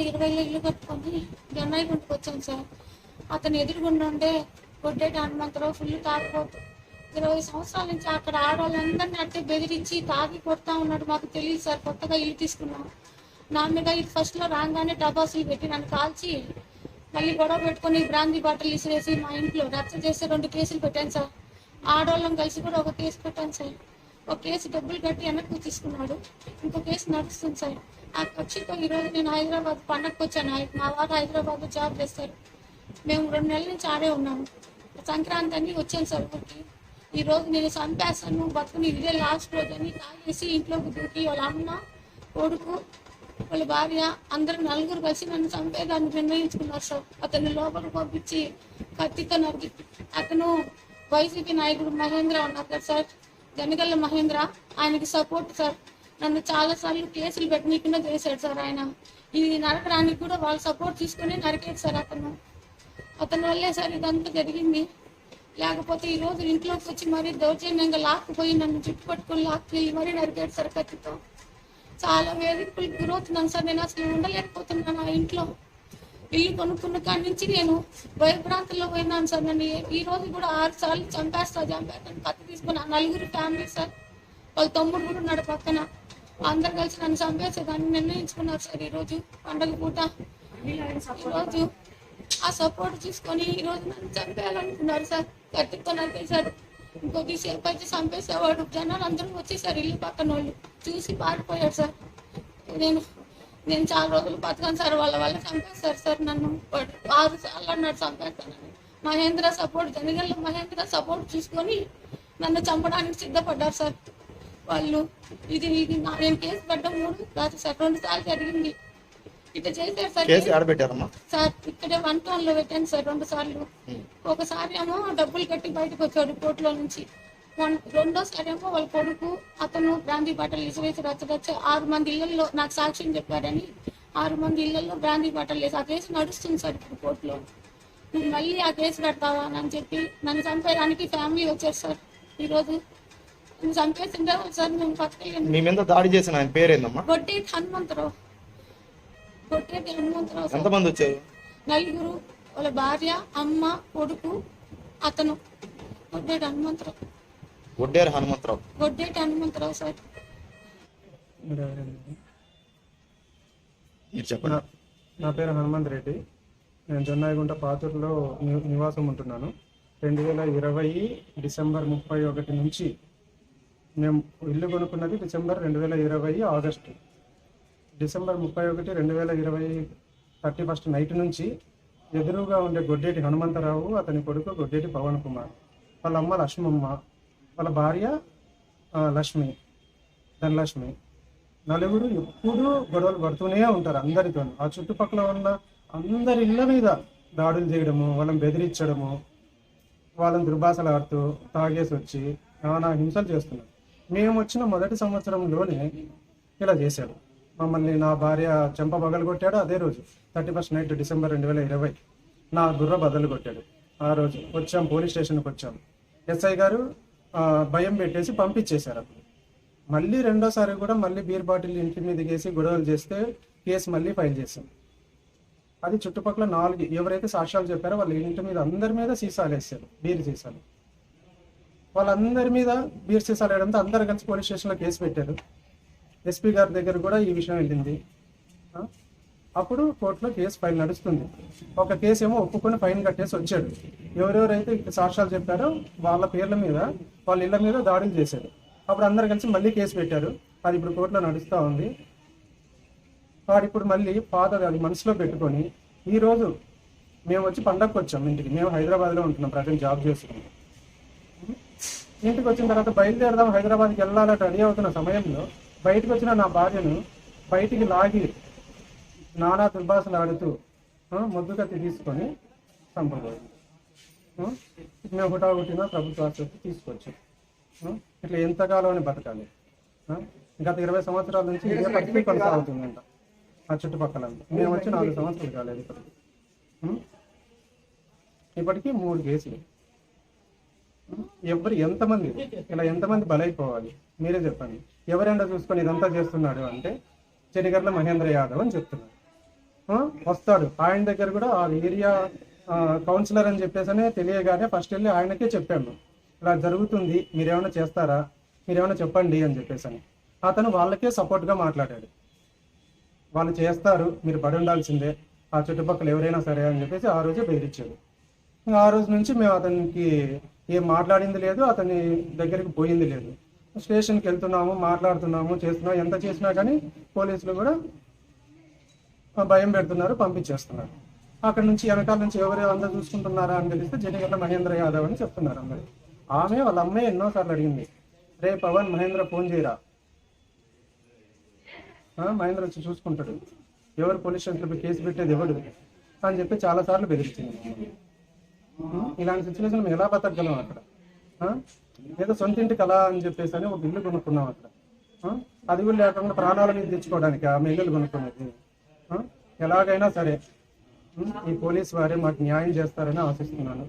వేల ఇరవైలో ఇల్లు కట్టుకొని జొన్నాయి గుంటుకు వచ్చాను సార్. అతను ఎదురుగుండా ఉండే గొడ్డేటి హనుమంతరావు ఫుల్ తాగిపోతు ఇరవై సంవత్సరాల నుంచి అక్కడ ఆడవాళ్ళందరినీ అట్టే బెదిరించి తాగి కొడతా ఉన్నాడు మాకు తెలియదు సార్. కొత్తగా ఇల్లు తీసుకున్నాం. నా మీద ఇది ఫస్ట్లో రాగానే టబాసులు పెట్టి నన్ను కాల్చి మళ్ళీ గొడవ పెట్టుకొని బ్రాంది బట్టలు ఇసిరేసి మా ఇంట్లో రచ్చ చేసి రెండు కేసులు పెట్టాను సార్. ఆడవాళ్ళం కలిసి కూడా ఒక కేసు పెట్టాను సార్. ఒక కేసు డబ్బులు కట్టి వెనక్కి తీసుకున్నాడు. ఇంకో కేసు నడుస్తుంది సార్. ఆ కక్షితో ఈరోజు నేను హైదరాబాద్ పండగకు వచ్చాను. మా వారు హైదరాబాద్ జాబ్ చేస్తారు. మేము రెండు నెలల నుంచి ఆడే ఉన్నాము. సంక్రాంతి అని వచ్చాను సార్ ఊరికి. ఈ రోజు నేను చంపేస్తాను బతుకుని ఇదే లాస్ట్ రోజు అని తాగేసి ఇంట్లోకి దూకి వాళ్ళ అమ్మ కొడుకు వాళ్ళ భార్య అందరూ నలుగురు కలిసి నన్ను చంపేదాన్ని నిర్ణయించుకున్నారు సార్. అతన్ని లోపలికి పంపించి కత్తితో నరికి అతను వైసీపీ నాయకుడు మహేంద్ర ఉన్నారు కదా సార్. జనగల్ల మహేంద్ర ఆయనకి సపోర్ట్ సార్ నన్ను చాలా సార్లు కేసులు పెట్టనీకుండా చేశాడు సార్ ఆయన. ఇది నరకడానికి కూడా వాళ్ళు సపోర్ట్ తీసుకుని నరికేది సార్ అతను. అతని వల్లే సార్ ఇదంతా జరిగింది. లేకపోతే ఈ రోజు ఇంట్లోకి వచ్చి మరీ దౌర్జన్యంగా లాక్కుపోయి నన్ను జుట్టు పట్టుకొని లాక్కెళ్ళి మరీ నరికాడు సార్ కత్తితో. చాలా వేదికలకు గురవుతున్నాను సార్ నేను అసలు ఉండలేకపోతున్నాను ఆ ఇంట్లో. ఇల్లు కొనుక్కున్న కాడి నుంచి నేను భయభ్రాంతుల్లో పోయినాను సార్. నన్ను ఈ రోజు కూడా ఆరు సార్లు చంపేస్తా చంపేస్తాను. కత్తి తీసుకున్నా నలుగురు ఫ్యామిలీ సార్. వాళ్ళ తమ్ముడు కూడా ఉన్నాడు పక్కన. అందరు కలిసి నన్ను చంపేసేదాన్ని నిర్ణయించుకున్నారు సార్ ఈరోజు పండగ పూట. ఈరోజు ఆ సపోర్ట్ తీసుకొని ఈ రోజు నన్ను చంపేయాలనుకున్నారు సార్. కత్తితో నరికేశారు ఇంకొద్దిసేపు అయితే చంపేసేవాడు. జనాలు అందరూ వచ్చేసారు ఇల్లు పక్కన వాళ్ళు చూసి పారిపోయారు సార్. నేను నేను చాలా రోజులు బతకాను సార్ వాళ్ళ వల్ల చంపేస్తారు సార్ నన్ను. ఆరు సార్లు అన్నాడు చంపేస్తానని. మహేంద్ర సపోర్ట్ జనగల్ల మహేంద్ర సపోర్ట్ తీసుకొని నన్ను చంపడానికి సిద్ధపడ్డారు సార్ వాళ్ళు. ఇది ఇది నా- నేను కేసు పడ్డం మూడు కాదు సార్ రెండు సార్లు జరిగింది. ఇట్లా చేశారు సార్ సార్ ఇక్కడే వన్ టౌన్లో పెట్టాను సార్ రెండు సార్లు. ఒకసారి ఏమో డబ్బులు కట్టి బయటకు వచ్చాడు కోర్టులో నుంచి. రెండోసారి ఏమో వాళ్ళ కొడుకు అతను బ్రాందీ బాటలు ఇసిరేసి రచ్చరచ్చ ఆరు మంది ఇళ్ళలో నాకు సాక్ష్యం చెప్పారని ఆరు మంది ఇళ్ళలో బ్రాందీ బాటలు వేసి ఆ కేసు నడుస్తుంది సార్ ఇప్పుడు కోర్టులో. నువ్వు మళ్ళీ ఆ కేసు పెడతావా అని చెప్పి నన్ను చంపేయడానికి ఫ్యామిలీ వచ్చారు సార్ ఈరోజు. నన్ను చంపేసిందే సార్? నేను పక్కన మీ మీద దాడి చేసిన ఆయన పేరేందమ్మా? హనుమంతరావు. గొడ్డే హనుమంతరావు సార్. ఎంతమంది వచ్చారు? నలుగురు వాళ్ళ భార్య అమ్మ కొడుకు అతను. గొడ్డేటి హనుమంతరావు. ఒడ్డేరు హనుమంతరావు. గొడ్డేటి హనుమంతరావు సార్. మీరు చెప్పండి. నా- నా పేరు హనుమంత్ రెడ్డి. నేను జొన్నాయిగుంట పాతూరులో ని- నివాసం ఉంటున్నాను. రెండు వేల ఇరవై డిసెంబర్ ముప్పై ఒకటి నుంచి మేము ఇల్లు కొనుక్కున్నది డిసెంబర్ రెండు వేల ఇరవై ఆగస్టు. డిసెంబర్ ముప్పై ఒకటి రెండు వేల ఇరవై థర్టీ ఫస్ట్ నైట్ నుంచి ఎదురుగా ఉండే గొడ్డేటి హనుమంతరావు అతని కొడుకు గొడ్డేటి పవన్ కుమార్ వాళ్ళ అమ్మ లక్ష్మమ్మ వాళ్ళ భార్య లక్ష్మి ధనలక్ష్మి. నలుగురు ఎప్పుడూ గొడవలు పడుతూనే ఉంటారు అందరితో ఆ చుట్టుపక్కల ఉన్న అందరి ఇళ్ళ మీద దాడులు చేయడము వాళ్ళని బెదిరించడము వాళ్ళని దుర్భాషలు ఆడుతూ తాగేసి వచ్చి నానా హింసలు చేస్తున్నారు. మేము వచ్చిన మొదటి సంవత్సరంలోనే ఇలా చేశాడు మమ్మల్ని నా భార్య చెంప బగలు కొట్టాడు అదే రోజు థర్టీ ఫస్ట్ నైట్ డిసెంబర్ రెండు వేల ఇరవై. నా గుర్ర బదులు కొట్టాడు. ఆ రోజు వచ్చాం పోలీస్ స్టేషన్కి వచ్చాం. ఎస్ఐ గారు భయం పెట్టేసి పంపించేశారు అప్పుడు. మళ్ళీ రెండోసారి కూడా మళ్ళీ బీర్ బాటిల్ ఇంటి మీద వేసి గొడవలు చేస్తే కేసు మళ్ళీ ఫైల్ చేశాం. అది చుట్టుపక్కల నాలుగు ఎవరైతే సాక్ష్యాలు చెప్పారో వాళ్ళ ఇంటి మీద అందరి మీద సీసాలు వేసారు బీర్ సీసాలు. వాళ్ళందరి మీద బీర్ సీసాలు వేయడంతో అందరు కలిసి పోలీస్ స్టేషన్లో కేసు పెట్టారు. ఎస్పీ గారి దగ్గర కూడా ఈ విషయం వెళ్ళింది. అప్పుడు కోర్టులో కేసు ఫైల్ నడుస్తుంది. ఒక కేసు ఏమో ఒప్పుకొని ఫైన్ కట్టేసి వచ్చాడు. ఎవరెవరైతే సాక్ష్యాలు చెప్పారో వాళ్ళ పేర్ల మీద వాళ్ళ ఇళ్ళ మీద దాడులు చేశారు అప్పుడు అందరు కలిసి మళ్ళీ కేసు పెట్టారు. అది ఇప్పుడు కోర్టులో నడుస్తూ ఉంది. వాడు ఇప్పుడు మళ్ళీ ఫాదర్ అది మనసులో పెట్టుకొని ఈరోజు మేము వచ్చి పండగకి వచ్చాం ఇంటికి. మేము హైదరాబాద్లో ఉంటున్నాం ప్రజెంట్ జాబ్ చేస్తున్నాం. ఇంటికి వచ్చిన తర్వాత బయలుదేరదాం హైదరాబాద్కి వెళ్ళాలంటే రెడీ అవుతున్న సమయంలో బయటకు వచ్చిన నా భార్యను బయటికి లాగి నానా దుర్భాషలు ఆడుతూ ఆ, తీసుకొని చంపబోయింది. ఆ, మేము హుటాహుటిన ప్రభుత్వ ఆసుపత్రి తీసుకొచ్చాం. ఇట్లా ఎంతకాలం అని బతకాలి గత ఇరవై సంవత్సరాల నుంచి ఇదే పరిస్థితి కొనసాగుతుందంట ఆ చుట్టుపక్కల మేము వచ్చి నాలుగు సంవత్సరాలు కాలేదు ఇప్పటికి. ఇప్పటికీ మూడు కేసులు. ఎవరు ఎంతమంది ఇలా ఎంతమంది బలైపోవాలి? మీరే చెప్పండి. ఎవరైనా చూసుకొని ఇదంతా చేస్తున్నాడు అంటే చెనిగర్ల మహేంద్ర యాదవ్ అని చెప్తున్నారు. వస్తాడు. ఆయన దగ్గర కూడా ఆ ఏరియా కౌన్సిలర్ అని చెప్పేసి తెలియగానే ఫస్ట్ వెళ్ళి ఆయనకే చెప్పాము. ఇలా జరుగుతుంది మీరేమైనా చేస్తారా? మీరేమైనా చెప్పండి అని చెప్పేసి అని అతను వాళ్ళకే సపోర్ట్గా మాట్లాడాడు. వాళ్ళు చేస్తారు మీరు పడి ఉండాల్సిందే. ఆ చుట్టుపక్కల ఎవరైనా సరే అని చెప్పేసి ఆ రోజే బెదిరించాడు. ఆ రోజు నుంచి మేము అతనికి ఏం మాట్లాడింది లేదు అతని దగ్గరికి పోయింది లేదు. స్టేషన్కి వెళ్తున్నాము మాట్లాడుతున్నాము చేస్తున్నాము ఎంత చేసినా కానీ పోలీసులు కూడా భయం పెడుతున్నారు పంపించేస్తున్నారు. అక్కడ నుంచి వెనకాల నుంచి ఎవరు అందరూ చూసుకుంటున్నారా అని తెలిస్తే జనగల్ల మహేంద్ర యాదవ్ అని చెప్తున్నారు అందరు. ఆమె వాళ్ళ అమ్మాయి ఎన్నోసార్లు అడిగింది. రే పవన్ మహేంద్ర ఫోన్ చేయరా? మహేంద్ర వచ్చి చూసుకుంటాడు. ఎవరు పోలీస్ స్టేషన్లో కేసు పెట్టేది ఎవడు? అని చెప్పి చాలా సార్లు బెదిరించింది ఇలాంటి సిచ్యువేషన్ మేము ఎలా బతకగలం అక్కడ? ఏదో సొంత ఇంటి కళ అని చెప్పేసి అని ఒక ఇల్లు కొనుక్కున్నాం అక్కడ. అది కూడా లేకుండా ప్రాణాల మీద తెచ్చుకోవడానికి ఆమె ఇల్లు కొనుక్కున్నది. ఎలాగైనా సరే ఈ పోలీస్ వారే మాకు న్యాయం చేస్తారని ఆశిస్తున్నాను.